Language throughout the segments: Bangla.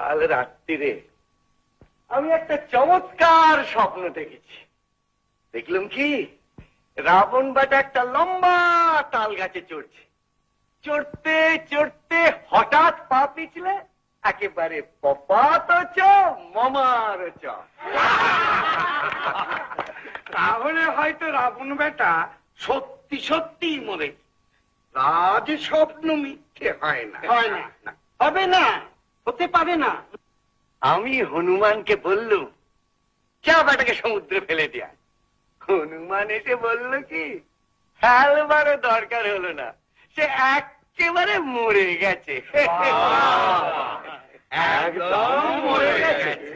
কাল রাত্রিরে আমি একটা চমৎকার স্বপ্ন দেখেছি। দেখলাম কি? রাবণ বাটা একটা লম্বা তাল গাছে চড়ছে। চড়তে চড়তে হঠাৎ পা পিছলে একেবারে পপাত মমার তাহলে হয়তো রাবণ বেটা সত্যি সত্যি মরে। রাজ স্বপ্ন মিথ্যে হয় না। হয় না। হবে না। হতে পারে না। আমি হনুমানকে বললুম চা বাটাকে সমুদ্রে ফেলে দেয়া। হনুমান এসে বলল কি ফেলবারও দরকার হলো না। সে একেবারে মরে গেছে। একদম মরে গেছে।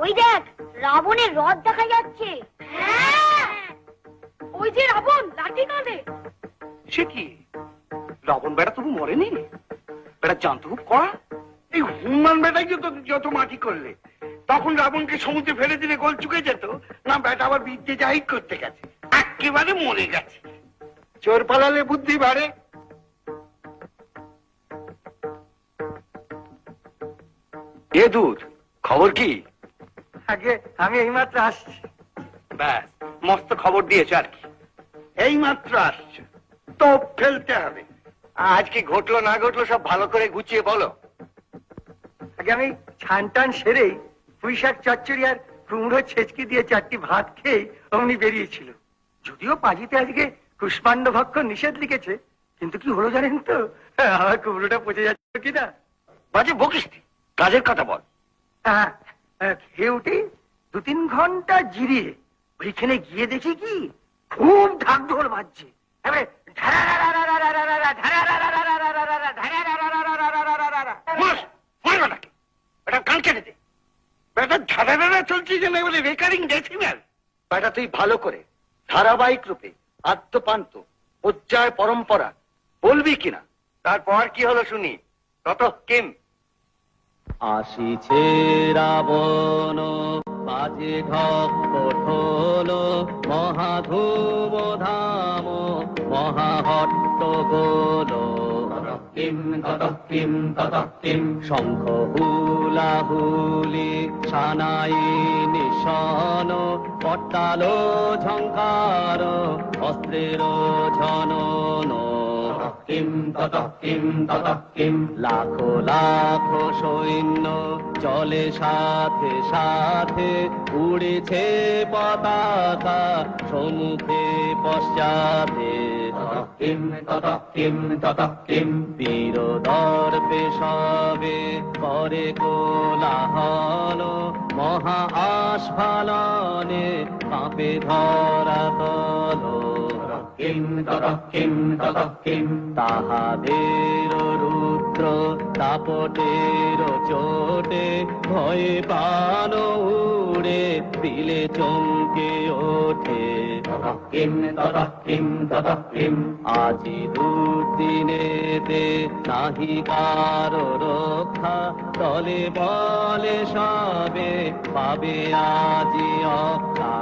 ওই দেখ রাবণের রথ দেখা যাচ্ছে। হ্যাঁ। ওই যে রাবণ লাঠি কাঁধে। সে কি? রাবণ বেটা তবু মরেনি? বেটা জানতো খুব কড়া। এই হনুমান বেটাই যত যত মাটি করলে তখন রাবণকে সমুদ্রে ফেলে দিলে গোল চুকে যেত। না বেটা আবার বিদ্যে জাহির করতে গেছে। একেবারে মরে গেছে। চোর পালালে বুদ্ধি বাড়ে। এ দুধ খবর কি? আগে আমি এইমাত্র আসছি। ব্যাস মস্ত খবর দিয়েছে আর কি। এই মাত্র আসছে। তো ফেলতে হবে। আজ কি ঘটলো না ঘটলো সব ভালো করে গুছিয়ে বলো। আগে আমি ছান টান সেরেই পুঁই শাক চচ্চড়ি আর কুমড়ো ছেচকি দিয়ে চারটি ভাত খেয়ে অমনি বেরিয়েছিল। যদিও পাজিতে আজকে কুষ্মাণ্ড ভক্ষণ নিষেধ লিখেছে কিন্তু কি হলো জানেন তো? আমার কুমড়োটা পচে যাচ্ছে কিনা? বাজে বকিস কাজের কথা বল। হ্যাঁ, খেয়ে উঠে দু তিন ঘণ্টা জিরিয়ে ওইখানে গিয়ে দেখি কি খুব ঢাক ঢোল বাজছে। তুই ভালো করে ধারাবাহিক রূপে আত্মপান্ত পর্যায় পরম্পরা বলবি কিনা তারপর কি হলো শুনি তত কিম আসিছে রাবণ বাজে ঢক কঠোল মহাধুব ধাম মহাহট্ট গোল। শঙ্খ হুলা হুলি সানাই নিশন পট্টালো ঝঙ্কার অস্ত্রের ঝন। তত লাখো লাখো সৈন্য চলে সাথে সাথে উড়েছে পতাকা সম্মুখে পশ্চাতে। তত কিম তত কিম বীর দর্পে সবে করে কোলাহল মহা আস্ফালনে ধরা কিম তত কিম তত কিম তাহাদের রুদ্র তাপটের চোটে ভয়ে পান উড়ে দিলে চমকে ওঠে। কিম তত কিম তত কিম আজি দুদিনেতে নাহি কারও রক্ষা তলে বলে সবে পাবে আজি অক্ষা।